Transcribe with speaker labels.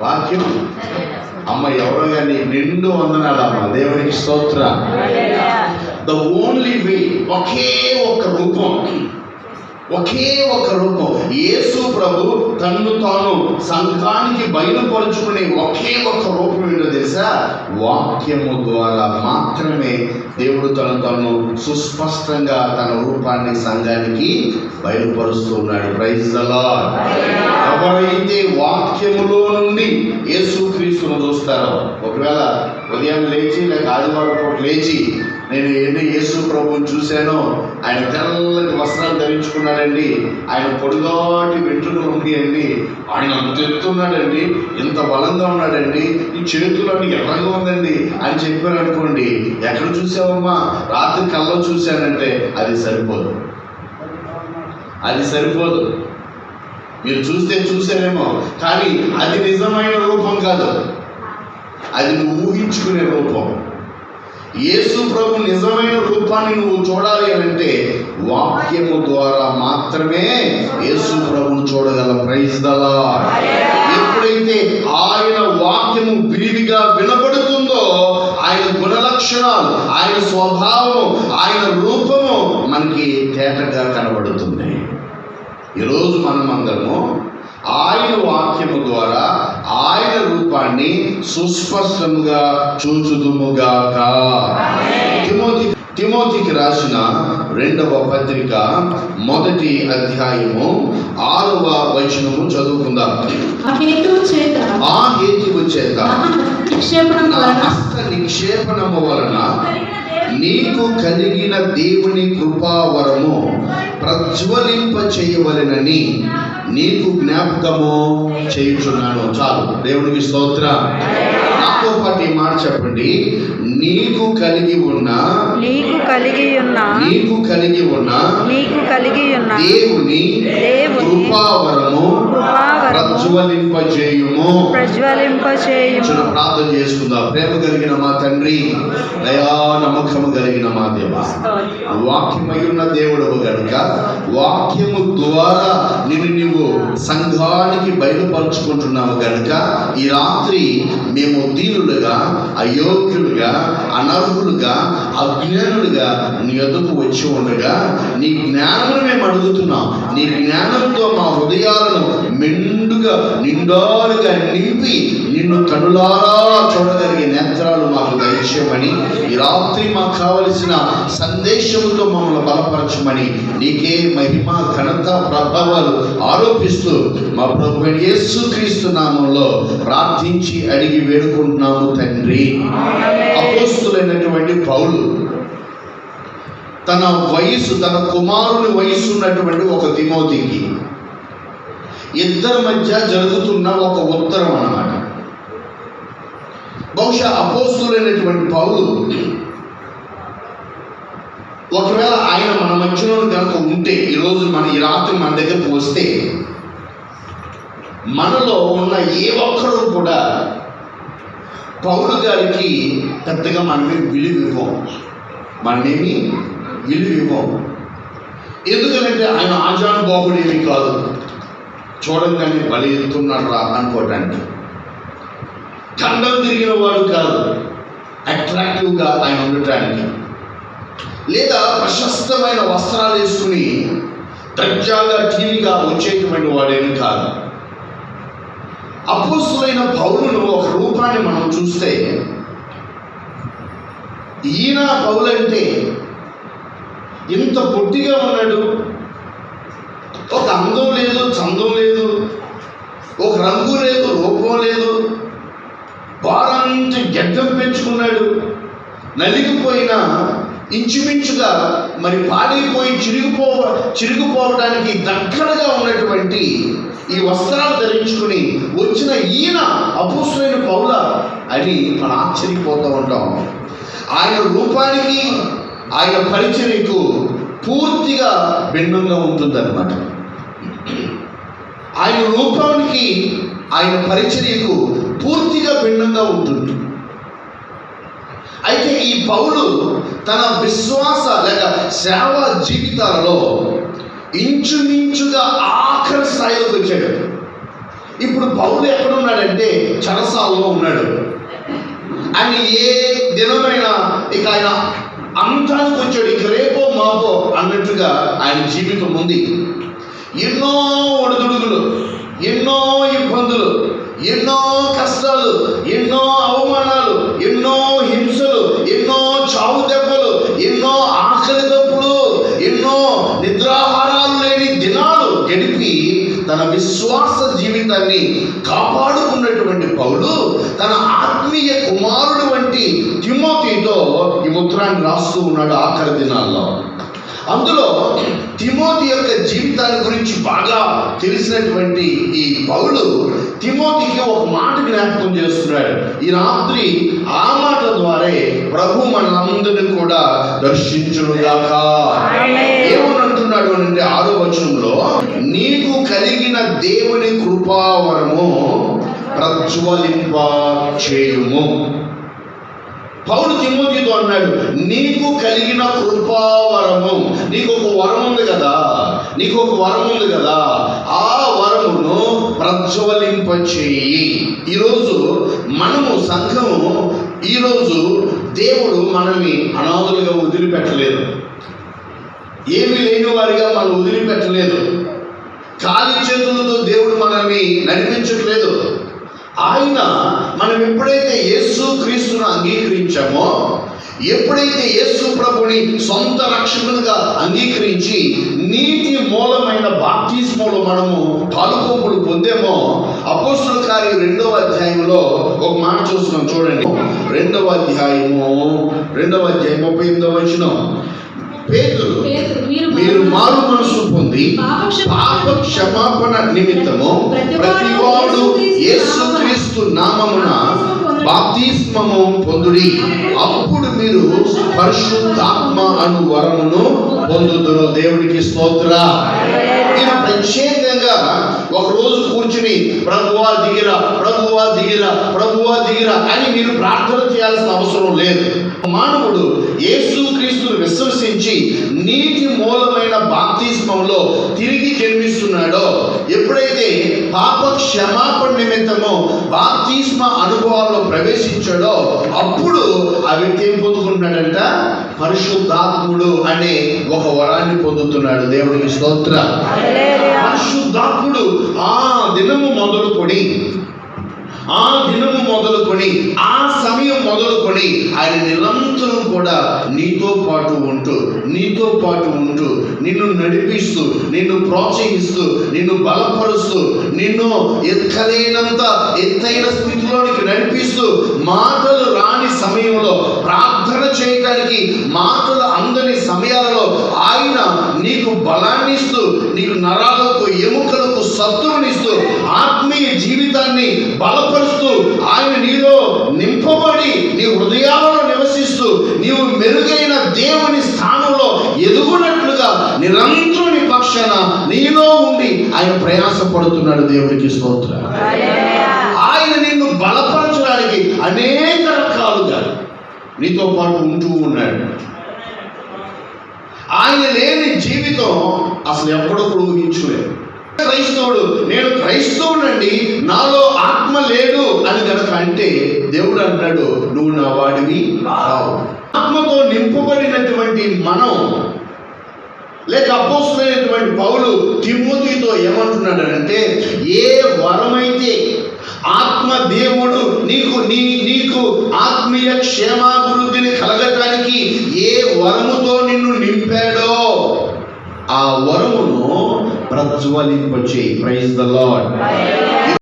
Speaker 1: వాక్యం. అమ్మ ఎవరో కానీ నిండు వందనాలమ్మ దేవునికి స్తోత్ర. ద ఓన్లీ వే ఒకే ఒక రూపం. ఒకే ఒక రూపం. యేసు ప్రభు తన్ను తాను సంఘానికి బయలుపరుచుకునే ఒకే ఒక రూపం ఏంటో తెలుసా? వాక్యము ద్వారా మాత్రమే దేవుడు తను తను సుస్పష్టంగా తన రూపాన్ని సంఘానికి బయలుపరుస్తున్నాడు ప్రైజ్ అలా ఎవరైతే వాక్యములో నుండి యేసుక్రీస్తును చూస్తారో ఒకవేళ ఉదయం లేచి లేక ఆదివారం పూట లేచి నేను ఎన్ని యేసు ప్రభువుని చూశానో ఆయన తెల్లటి వస్త్రాలు ధరించుకున్నాడండి. ఆయన పొడిగాటి వెంట్రుకలు ఉన్నాయండి ఆయన అంత ఎత్తున్నాడండి. ఇంత బలంగా ఉన్నాడండి. ఈ చేతులన్నీ ఎర్రగా ఉందండి. అని చెప్పారు అనుకోండి ఎక్కడ చూసావమ్మా? రాత్రి కల్లో చూశానంటే అది సరిపోదు. అది సరిపోదు. మీరు చూస్తే చూసారేమో కానీ అది నిజమైన రూపం కాదు. అది నువ్వు ఊహించుకునే రూపం. యేసు ప్రభు నిజమైన రూపాన్ని నువ్వు చూడాలి అని అంటే వాక్యము ద్వారా మాత్రమే యేసు ప్రభుని చూడగలం. ప్రైజ్ దలా ఎప్పుడైతే ఆయన వాక్యము విరివిగా వినబడుతుందో ఆయన గుణలక్షణాలు ఆయన స్వభావము ఆయన రూపము మనకి తేటగా కనబడుతుంది ఈరోజు మనం అందరము ఆయన వాక్యము ద్వారా ఆయన రూపాన్ని సుస్పష్టముగా చూచుదుముగాక. తిమోతి తిమోతికి రాసిన రెండవ పత్రిక మొదటి అధ్యాయము ఆరవ వచనము చదువుకుందాం.
Speaker 2: ఆ హేతువు చేత
Speaker 1: నిక్షేపణము వలన నీకు కలిగిన దేవుని కృపావరము ప్రజ్వలింప చేయవలెనని నీకు జ్ఞాపకము చేయుచున్నాను. చాలు. దేవునికి స్తోత్ర. నాతో పాటు ఈ మాట చెప్పండి. నీకు కలిగి ఉన్న
Speaker 3: నీకు కలిగి ఉన్న
Speaker 1: నీకు కలిగి ఉన్న
Speaker 3: నీకు కలిగి ఉన్న
Speaker 1: దేవుని
Speaker 3: దేవుని
Speaker 1: కృపావరము ప్రజ్వలింపజేయుము.
Speaker 3: ప్రజ్వలింపచేయుము
Speaker 1: చిన్న ప్రార్థన చేసుకుందాం. ప్రేమ కలిగిన మా తండ్రి దయా నమ్మకము కలిగిన మా దేవ. వాక్యమై ఉన్న దేవుడవు గనుక వాక్యము ద్వారా నిన్ను నీవు సంఘానికి బయలుపరుచుకుంటున్నావు గనుక ఈ రాత్రి మేము దీనులుగా అయోగ్యులుగా అనర్హులుగా అజ్ఞానులుగా నీ ఎదుకు వచ్చి ఉండగా నీ జ్ఞానమును మేము అడుగుతున్నాం. నీ జ్ఞానంతో మా హృదయాలను మెండుగా నిండాలుగా నింపి నిన్ను కనులారా చూడగలిగే నేత్రాలు మాకు దయచేయమని ఈ రాత్రి మాకు కావలసిన సందేశముతో మమ్మల్ని బలపరచమని నీకే మహిమ ఘనత ప్రభావాలు ఆరోపిస్తూ మా ప్రభు యేసు క్రీస్తు నామంలో ప్రార్థించి అడిగి వేడుకుంటున్నాము తండ్రి. అపోస్తులైనటువంటి పౌలు తన వయసు తన కుమారుని వయసు ఉన్నటువంటి ఒక తిమోతికి ఇద్దరి మధ్య జరుగుతున్న ఒక ఉత్తరం అన్నమాట. బహుశా అపోస్తులైనటువంటి పౌలు ఒకవేళ ఆయన మన మధ్యలో కనుక ఉంటే ఈరోజు మన ఈ రాత్రి మన దగ్గరకు వస్తే మనలో ఉన్న ఏ ఒక్కరూ కూడా పౌరు గారికి పెద్దగా మనమే విలువ ఇవ్వం మనమేమి? విలువ ఇవ్వం ఎందుకంటే ఆయన ఆజానుబాహుడు ఏమి కాదు. చూడంగానే బలి ఎత్తున్నాడు రా అనుకోవటానికి. ఖండం తిరిగిన వాడు కాదు అట్రాక్టివ్గా ఆయన ఉండటానికి. లేదా ప్రశస్తమైన వస్త్రాలు వేసుకుని దర్జాగా టీవీగా వచ్చేటువంటి వాడేమి కాదు. అపోస్తులైన పౌరులు ఒక రూపాన్ని మనం చూస్తే ఈయన పౌలంటే ఇంత పొట్టిగా ఉన్నాడు ఒక అందం లేదు చందం లేదు. ఒక రంగు లేదు రూపం లేదు. వారంటి గడ్డం పెంచుకున్నాడు. నలిగిపోయిన ఇంచుమించుగా మరి పాడైపోయి చిరిగిపో చిరిగిపోవడానికి దగ్గరగా ఉన్నటువంటి ఈ వస్త్రాలు ధరించుకుని వచ్చిన ఈయన అపుస్తులైన పౌల అని మనం ఆశ్చర్యపోతూ ఉంటాం. ఆయన రూపానికి ఆయన పరిచర్యకు పూర్తిగా భిన్నంగా ఉంటుందన్నమాట. ఆయన రూపానికి ఆయన పరిచర్యకు పూర్తిగా భిన్నంగా ఉంటుంది. అయితే ఈ పౌలు తన విశ్వాస లేక సేవ జీవితాలలో ఇంచుమించుగా ఆఖరి స్థాయిలోకి వచ్చాడు. ఇప్పుడు పౌలు ఎక్కడున్నాడంటే చరసాలలో ఉన్నాడు. ఆయన ఏ దినమైనా ఇక ఆయన అంతానికి వచ్చాడు. ఇక రేపో మాపో అన్నట్టుగా ఆయన జీవితం ఉంది. ఎన్నో ఒడిదుడుగులు ఎన్నో ఇబ్బందులు ఎన్నో కష్టాలు ఎన్నో అవమానాలు ఎన్నో హింసలు ఎన్నో చావు దెబ్బలు ఎన్నో ఆకలి దప్పులు ఎన్నో నిద్రాహారాలు లేని దినాలు గడిపి తన విశ్వాస జీవితాన్ని కాపాడుకున్నటువంటి పౌలు తన ఆత్మీయ కుమారుడు వంటి తిమోతితో ఈ ఉత్తరాన్ని రాస్తూ ఉన్నాడు ఆఖరి దినాల్లో. అందులో తిమోతి యొక్క జీవితాన్ని గురించి బాగా తెలిసినటువంటి ఈ పౌలు తిమోతికి ఒక మాట జ్ఞాపకం చేస్తున్నాడు. ఈ రాత్రి ఆ మాట ద్వారా ప్రభు మనందరిని కూడా దర్శించునుగాక.
Speaker 3: ఆమేన్.
Speaker 1: ఏమని అంటున్నాడు అంటే ఆరో వచనంలో నీకు కలిగిన దేవుని కృపావరము ప్రజ్వలింప చేయుము పౌరు తిమోతితో అన్నాడు నీకు కలిగిన కృపావరము నీకు ఒక వరం ఉంది కదా నీకు ఒక వరం ఉంది కదా ఆ వరమును ప్రజ్వలింపచేయి. ఈరోజు మనము సంఘము ఈరోజు దేవుడు మనల్ని అనాథులుగా వదిలిపెట్టలేదు. ఏమి లేని వారిగా మనం వదిలిపెట్టలేదు. ఖాళీ చేతులతో దేవుడు మనల్ని నడిపించట్లేదు. ఆయన మనం ఎప్పుడైతే యేసు క్రీస్తును అంగీకరించామో ఎప్పుడైతే యేసు ప్రభుని సొంత రక్షకునిగా అంగీకరించి నీటి మూలమైన బాప్తిస్మలో మనము పాలుకోపులు పొందేమో అపోస్తుల కార్యం రెండవ అధ్యాయంలో ఒక మాట చూస్తున్నాం చూడండి. రెండవ అధ్యాయము రెండవ అధ్యాయం ముప్పై ఎనిమిదవ పేతురు,
Speaker 2: మీరు
Speaker 1: మీరు మనసు పొంది
Speaker 2: పాప క్షమాపణ
Speaker 1: నిమిత్తము ప్రతివాడు యేసుక్రీస్తు నామమున బాప్తిస్మము పొందుడి. అప్పుడు మీరు పరిశుద్ధాత్మ అను వరమును పొందుదురు. దేవుడికి స్తోత్ర. ప్రత్యేకంగా ఒక రోజు కూర్చుని ప్రభువా దిగిరా ప్రభువా దిగిరా ప్రభువా దిగిరా అని మీరు ప్రార్థన చేయాల్సిన అవసరం లేదు. మానవుడు యేసు క్రీస్తును విశ్వసించి నీటి మూలమైన బాప్తిస్మంలో తిరిగి జన్మిస్తున్నాడో ఎప్పుడైతే పాప క్షమాపణ నిమిత్తము ప్రవేశించాడో అప్పుడు ఆ వ్యక్తి ఏం పొందుకుంటున్నాడంట పరిశుద్ధాత్ముడు అనే ఒక వరాన్ని పొందుతున్నాడు. దేవుడికి స్తోత్ర. పరిశుద్ధాత్ముడు ఆ దినము మొదలుకొని ఆ దినము మొదలుకొని ఆ సమయం మొదలుకొని ఆయన నిరంతరం కూడా నీతో పాటు ఉంటూ నీతో పాటు ఉంటూ నిన్ను నడిపిస్తూ నిన్ను ప్రోత్సహిస్తూ నిన్ను బలపరుస్తూ నిన్ను ఎక్కలేనంత ఎత్తైన స్థితిలోనికి నడిపిస్తూ మాటలు రాని సమయంలో ప్రార్థన చేయడానికి మాటలు అందని సమయాలలో ఆయన నీకు బలాన్ని ఇస్తూ నీకు నరాలకు ఎముకలకు సత్తువునిస్తూ ఆత్మీయ జీవితాన్ని బలపరుస్తూ ఆయన నీలో నింపబడి నీ హృదయాలలో నివసిస్తూ నీవు మెరుగైన దేవుని స్థానం ఎదుగునట్లుగా నిరంతరం నీ పక్షాన నీలో ఉండి ఆయన ప్రయాసపడుతున్నాడు దేవునికి స్తోత్రం.
Speaker 3: హల్లెలూయా.
Speaker 1: ఆయన నిన్ను బలపరచడానికి అనేక రకాలుగా నీతో పాటు ఉంటూ ఉన్నాడు. ఆయన లేని జీవితం అసలు ఎప్పుడు కూడా ఊహించలేదు క్రైస్తవుడు నేను క్రైస్తవుడండి నాలో ఆత్మ లేదు అని కనుక అంటే దేవుడు అంటాడు నువ్వు నా వాడివి ఆత్మతో నింపబడినటువంటి మనం లేక అపోస్తులైనటువంటి పౌలు తిమ్మతితో ఏమంటున్నాడంటే ఏ వరమైతే ఆత్మ దేవుడు నీకు నీ నీకు ఆత్మీయ క్షేమాభివృద్ధిని కలగటానికి ఏ వరముతో నిన్ను నింపాడో ఆ వరమును ప్రజ్వలింపచేయి. Praise the lord